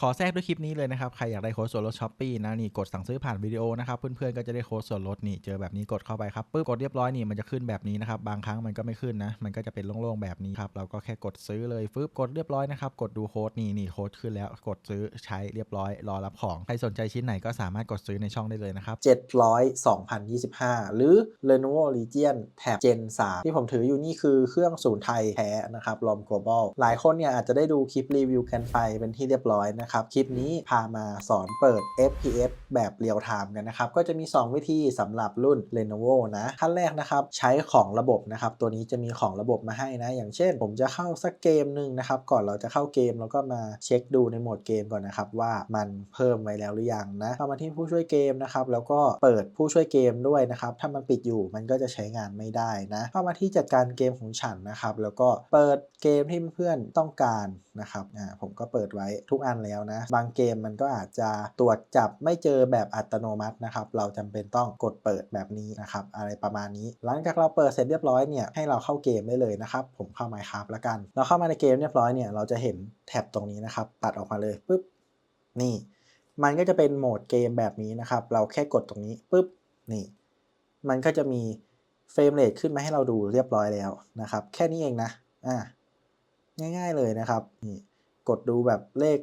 ขอแทรกด้วยคลิปนี้เลยนะครับ ใครอยากได้โค้ดส่วนลดช้อปปี้นะนี่กดสั่งซื้อผ่านวิดีโอนะครับเพื่อนๆก็จะได้โค้ดส่วนลดนี่เจอแบบนี้กดเข้าไปครับปึ๊บกดเรียบร้อยนี่มันจะขึ้นแบบนี้นะครับบางครั้งมันก็ไม่ขึ้นนะมันก็จะเป็นโล่งๆแบบนี้ครับเราก็แค่กดซื้อเลยฟึบกดเรียบร้อยนะครับกดดูโค้ดนี่นี่โค้ดขึ้นแล้วกดซื้อใช้เรียบร้อย รอรับของใครสนใจชิ้นไหนก็สามารถกดซื้อในช่องได้เลยนะครับ700 2025 หรือ Lenovo Legion Tab Gen 3 ที่ผมถืออยู่นี่คือเครื่องศูนย์ไทยแท้นะครับลอม global หลายคนเนี่ยอาจจะได้ดูคลิปรีวิวกันไปเป็นที่เรียบร้อยนะครับ คลิปนี้พามาสอนเปิด FPS แบบเรียลไทม์กันนะครับ ก็จะมี 2 วิธีสำหรับรุ่น Lenovo นะ ขั้นแรกนะครับ ใช้ของระบบนะครับ ตัวนี้จะมีของระบบมาให้นะ อย่างเช่น ผมจะเข้าสักเกมหนึ่งนะครับ ก่อนเราจะเข้าเกมเราก็มาเช็คดูในโหมดเกมก่อนนะครับ ว่ามันเพิ่มไว้แล้วหรือยังนะเข้ามาที่ผู้ช่วยเกมนะครับแล้วก็เปิดผู้ช่วยเกมด้วยนะครับ ถ้ามันปิดอยู่มันก็จะใช้งานไม่ได้นะ เข้ามาที่จัดการเกมของฉันนะครับ แล้วก็เปิดเกมที่เพื่อนๆต้องการนะครับอ่าผมก็เปิดไว้ทุกอันแล้วนะ บางเกมมันก็อาจจะตรวจจับไม่เจอแบบอัตโนมัตินะครับ เราจำเป็นต้องกดเปิดแบบนี้นะครับ อะไรประมาณนี้ หลังจากเราเปิดเสร็จเรียบร้อยเนี่ยให้เราเข้าเกมได้เลยนะครับ ผมเข้า Minecraft แล้วกัน เราเข้ามาในเกมเรียบร้อยเนี่ยเราจะเห็นแท็บตรงนี้นะครับ ตัดออกมาเลยปุ๊บนี่ มันก็จะเป็นโหมดเกมแบบนี้นะครับ เราแค่กดตรงนี้ปุ๊บนี่ มันก็จะมีเฟรมเรทขึ้นมาให้เราดูเรียบร้อยแล้วนะครับ แค่นี้เองนะอ่าง่ายๆเลยนะครับนี่กดดูแบบเลข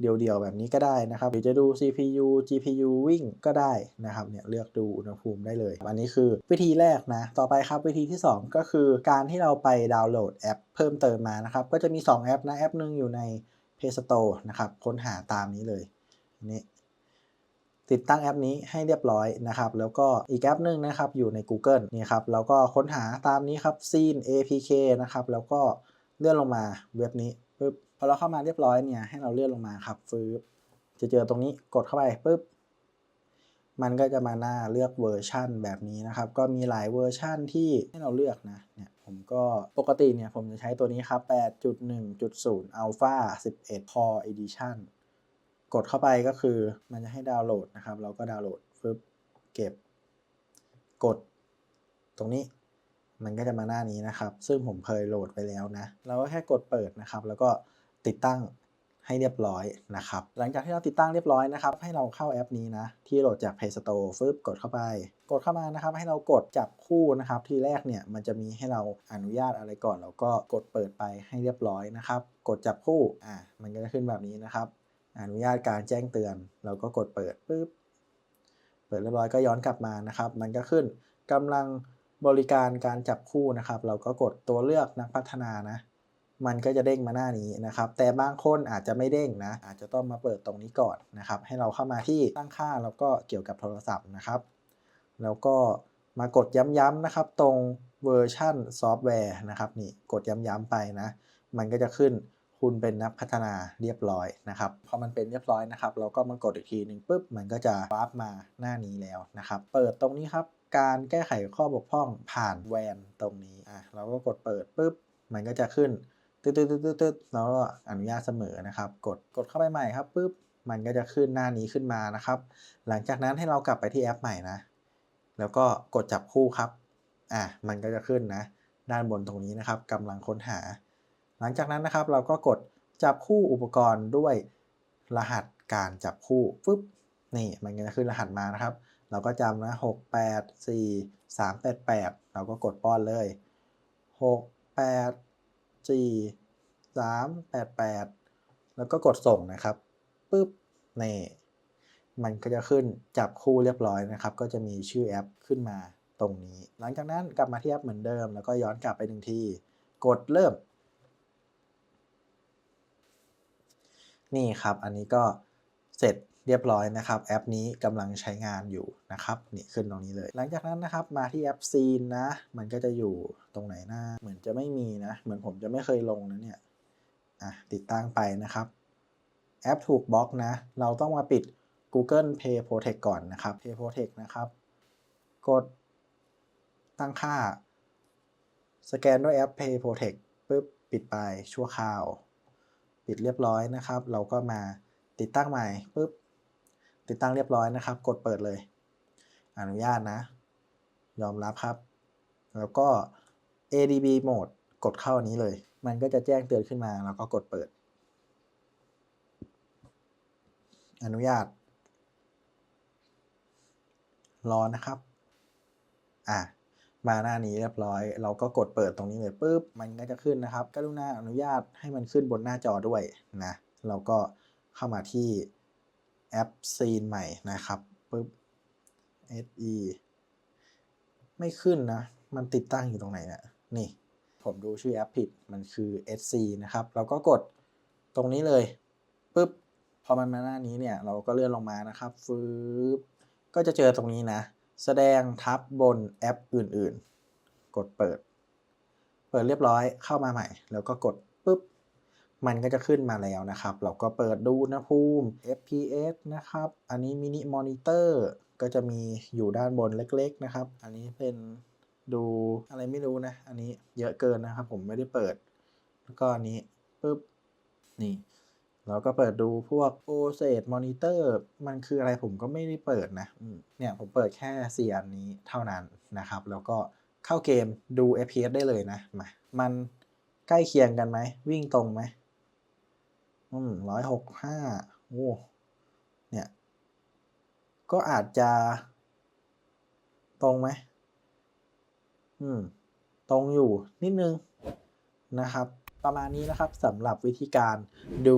เดียวๆแบบนี้ก็ได้นะครับหรือจะดู CPU GPU วิ่งก็ได้นะครับเนี่ยเลือกดูอุณหภูมิได้เลย อันนี้คือวิธีแรกนะ ต่อไปครับวิธีที่ 2 ก็คือการที่เราไปดาวน์โหลดแอปเพิ่มเติมมานะครับ ก็จะมี 2 แอปนะ แอปหนึ่งอยู่ใน Play Store นะครับค้นหาตามนี้เลยนี่ติดตั้งแอปนี้ให้เรียบร้อยนะครับ แล้วก็อีกแอปหนึ่งนะครับอยู่ใน Google นี่ครับแล้วก็ค้นหาตามนี้ครับ Scene APK นะครับแล้วก็เลื่อนลงมาเว็บนี้ปึ๊บ พอเราเข้ามาเรียบร้อยเนี่ยให้เราเลื่อนลงมาครับฟืบจะเจอตรงนี้กดเข้าไปปึ๊บมันก็จะมาหน้าเลือกเวอร์ชั่นแบบนี้นะครับ ก็มีหลายเวอร์ชั่นที่ให้เราเลือกนะ เนี่ยผมก็ปกติเนี่ยผมจะใช้ตัวนี้ครับ 8.1.0 Alpha 11 Core Edition กดเข้าไปก็คือมันจะให้ดาวน์โหลดนะครับ เราก็ดาวน์โหลดฟึบเก็บ กด ตรงนี้ มันก็จะมาหน้านี้นะครับ ซึ่งผมเคยโหลดไปแล้วนะ เราก็แค่กดเปิดนะครับ แล้วก็ ติดตั้งให้เรียบร้อยนะครับ หลังจากที่เราติดตั้งเรียบร้อยนะครับ ให้เราเข้าแอปนี้นะ ที่โหลดจาก Play Store ฟึบกดเข้าไป กดเข้ามานะครับ ให้เรากดจับคู่นะครับ ทีแรกเนี่ยมันจะมีให้เราอนุญาตอะไรก่อน เราก็กดเปิดไปให้เรียบร้อยนะครับ กดจับคู่อ่ามันก็จะขึ้นแบบนี้นะครับ อนุญาตการแจ้งเตือน เราก็กดเปิดปุ๊บเปิดเรียบร้อยก็ย้อนกลับมานะครับ มันก็ขึ้นกำลังบริการการจับคู่นะครับ เราก็กดตัวเลือกนักพัฒนานะ มันก็จะเด้งมาหน้านี้นะครับ แต่บางคนอาจจะไม่เด้งนะ อาจจะต้องมาเปิดตรงนี้ก่อนนะครับ ให้เราเข้ามาที่ตั้งค่าแล้วก็เกี่ยวกับโทรศัพท์นะครับ แล้วก็มากดย้ำๆนะครับ ตรงเวอร์ชั่นซอฟต์แวร์นะครับนี่กดย้ำๆไปนะ มันก็จะขึ้นคุณเป็นนักพัฒนาเรียบร้อยนะครับพอมันเป็นเรียบร้อยนะครับ เราก็มากดอีกทีหนึ่งปุ๊บมันก็จะวาร์ปมาหน้านี้แล้วนะครับ เปิดตรงนี้ครับ การแก้ไขข้อบกพร่องผ่านแวนตรงนี้อะเราก็กดเปิดปุ๊บมันก็จะขึ้น ตึ๊ดตึ๊ดตึ๊ดตึ๊ดแล้วก็อนุญาตเสมอนะครับ กดกดเข้าไปใหม่ครับปุ๊บมันก็จะขึ้นหน้านี้ขึ้นมานะครับ หลังจากนั้นให้เรากลับไปที่แอปใหม่นะ แล้วก็กดจับคู่ครับอะมันก็จะขึ้นนะ ด้านบนตรงนี้นะครับกำลังค้นหา หลังจากนั้นนะครับ เราก็กดจับคู่อุปกรณ์ด้วยรหัสการจับคู่ฟึบนี่มันก็จะขึ้นรหัสมานะครับ เราก็จำนะหกแปดสี่สามแปดแปดเราก็กดป้อนเลยหกแปด สี่สามแปดแปดแล้วก็กดส่งนะครับปึ๊บนี่มันก็จะขึ้นจับคู่เรียบร้อยนะครับ ก็จะมีชื่อแอปขึ้นมาตรงนี้ หลังจากนั้นกลับมาที่แอปเหมือนเดิม แล้วก็ย้อนกลับไปหนึ่งที กดเริ่ม นี่ครับ อันนี้ก็เสร็จ เรียบร้อยนะครับ แอปนี้กำลังใช้งานอยู่นะครับนี่ขึ้นตรงนี้เลย หลังจากนั้นนะครับมาที่แอปซีนนะ มันก็จะอยู่ตรงไหนหน้า เหมือนจะไม่มีนะ เหมือนผมจะไม่เคยลงนะเนี่ยอะติดตั้งไปนะครับ แอปถูกบล็อกนะ เราต้องมาปิด Google Pay Protect ก่อนนะครับ Pay Protect นะครับ กดตั้งค่า สแกนด้วยแอป Pay Protect ปุ๊บปิดไปชั่วคราว ปิดเรียบร้อยนะครับ เราก็มาติดตั้งใหม่ปุ๊บ ติดตั้งเรียบร้อยนะครับ กดเปิดเลย อนุญาตนะ ยอมรับครับ แล้วก็ ADB mode กดเข้าอันนี้เลย มันก็จะแจ้งเตือนขึ้นมา แล้วก็กดเปิด อนุญาต รอนะครับ อะมาหน้านี้เรียบร้อย เราก็กดเปิดตรงนี้เลยปุ๊บ มันก็จะขึ้นนะครับ กรุณาอนุญาตให้มันขึ้นบนหน้าจอด้วยนะ เราก็เข้ามาที่ แอปซีนใหม่นะครับปุ๊บ SE ไม่ขึ้นนะ มันติดตั้งอยู่ตรงไหนเนี่ยนี่ ผมดูชื่อแอปผิดมันคือ SC นะครับ เราก็กดตรงนี้เลยปุ๊บพอมันมาหน้านี้เนี่ย เราก็เลื่อนลงมานะครับฟืบก็จะเจอตรงนี้นะ แสดงทับบนแอปอื่นๆ กดเปิด เปิดเรียบร้อยเข้ามาใหม่ แล้วก็กด มันก็จะขึ้นมาแล้วนะครับ เราก็เปิดดูอุณหภูมิ FPS นะครับ อันนี้มินิมอนิเตอร์ก็จะมีอยู่ด้านบนเล็ก ๆ นะครับ อันนี้เป็นดูอะไรไม่รู้นะ อันนี้เยอะเกินนะครับ ผมไม่ได้เปิด แล้วก็อันนี้ปุ๊บนี่เราก็เปิดดูพวก OSED Monitor มันคืออะไรผมก็ไม่ได้เปิดนะเนี่ยผมเปิดแค่4อันนี้เท่านั้นนะครับ แล้วก็เข้าเกมดู FPS ได้เลยนะมามันใกล้เคียงกันไหม วิ่งตรงไหม อืมร้อยหกห้าโอ้เนี่ย ก็อาจจะ ตรงไหม อืม ตรงอยู่นิดนึงนะครับ ประมาณนี้นะครับสำหรับวิธีการดู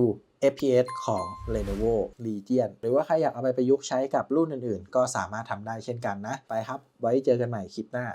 FPS ของ Lenovo Legion หรือว่าใครอยากเอาไปประยุกต์ใช้กับรุ่นอื่นๆ ก็สามารถทำได้เช่นกันนะ ไปครับ ไว้เจอกันใหม่คลิปหน้า